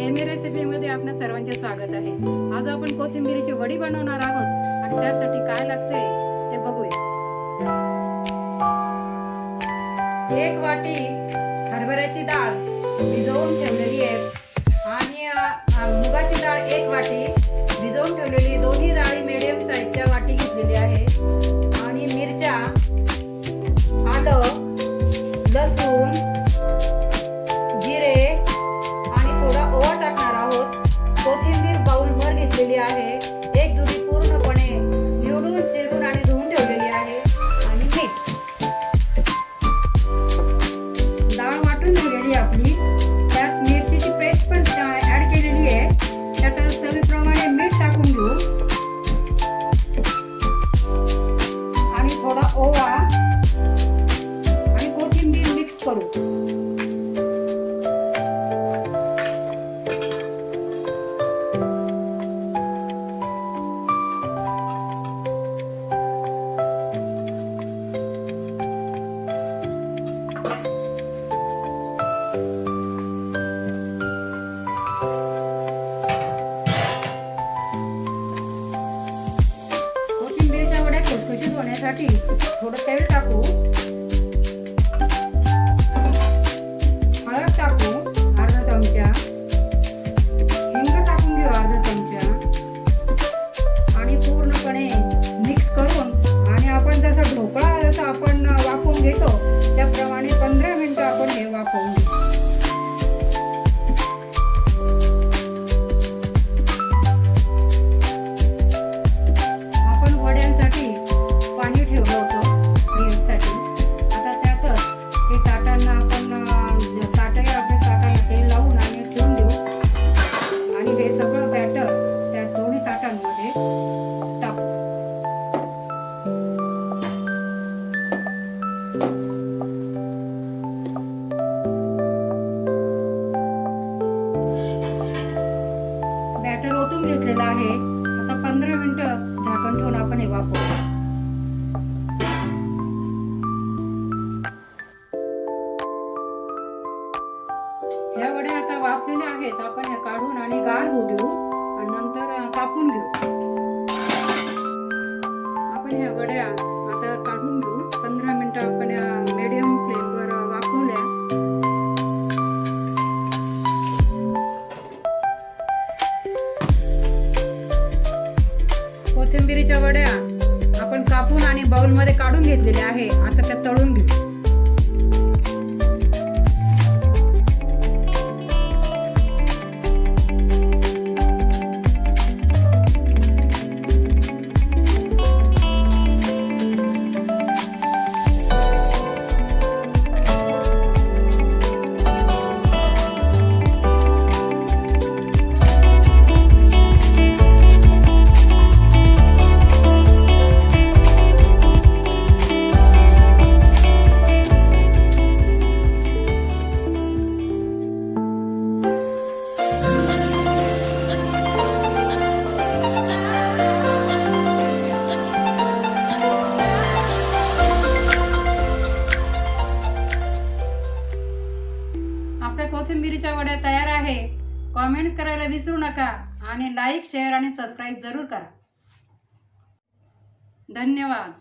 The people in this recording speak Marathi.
एम रेसिपीमध्ये आपल्या सर्वांचे स्वागत आहे. आज आपण कोथिंबिरीची वडी बनवणार आहोत. आणि त्यासाठी काय लागते ते बघूया. एक वाटी हरभऱ्याची डाळ भिजवून ठेवलेली आहे. आणि मुगाची डाळ एक वाटी. घेतलेली आहे. एक जुडी पूर्णपणे निवडून चिरून आणि धुवून ठेवलेली आहे. आणि मीठ डाळ वाटून ठेवलेली आपली. त्यात मिरचीची पेस्ट पण ऍड केलेली आहे. त्यात चवीप्रमाणे मीठ टाकून घेऊ. आणि थोडा ओवा. आणि कोथिंबीर मिक्स करू. खुसखुशीत थोडं तेल टाकू. हळद टाकू अर्धा चमचा. हिंग टाकून घेऊ अर्धा चमचा. आणि पूर्णपणे बॅटर आहे. आता पंधरा मिनिटं झाकण ठेवून आपण हे वापरू ह्या वड्या आता वाफलेल्या आहेत. आपण ह्या काढून आणि गार होऊ देऊ आणि नंतर कापून घेऊ. आपण ह्या वड्या आता काढून घेऊ. पंधरा मिनटं आपण मीडियम बाउलमध्ये काढून घेतलेले आहे. आता त्या तळून घेऊ. कोथिंबिरीच्या वड्या तयार आहे. कॉमेंट करायला विसरू नका आणि लाईक शेअर आणि सबस्क्राईब जरूर करा. धन्यवाद.